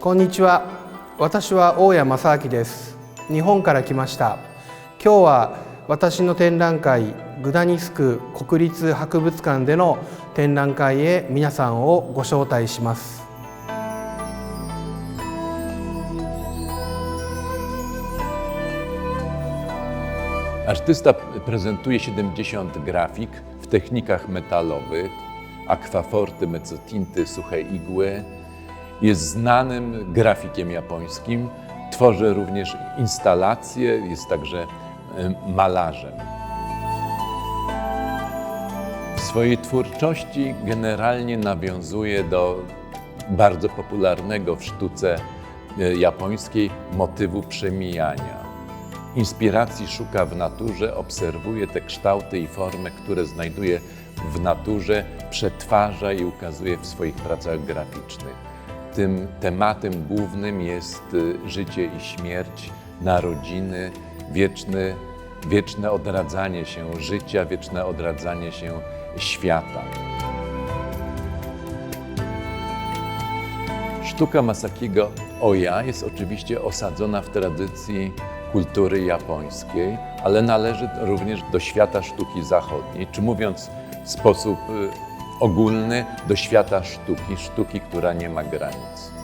こんにちは私は大谷正明です日本から来ました今日は私の展覧会グダニスク国立博物館での展覧会へ皆さんをご招待します Artysta prezentuje 70 grafik w technikach metalowych, akwaforty, mezzotinty, suche igły. Jest znanym grafikiem japońskim. Tworzy również instalacje, jest także em, malarzem. W swojej twórczości generalnie nawiązuje do bardzo popularnego w sztuce e, japońskiej motywu przemijania. Inspiracji szuka w naturze, obserwuje te kształty i formy, które znajduje w naturze, przetwarza i ukazuje w swoich pracach graficznych. Tym tematem głównym jest y, życie i śmierć, narodziny, wieczny, wieczne odradzanie się życia, wieczne odradzanie się świata. Sztuka Masakiego Oya jest oczywiście osadzona w tradycji kultury japońskiej, ale należy również do świata sztuki zachodniej, czy mówiąc w sposób y, ogólny, do świata sztuki, sztuki, która nie ma granic.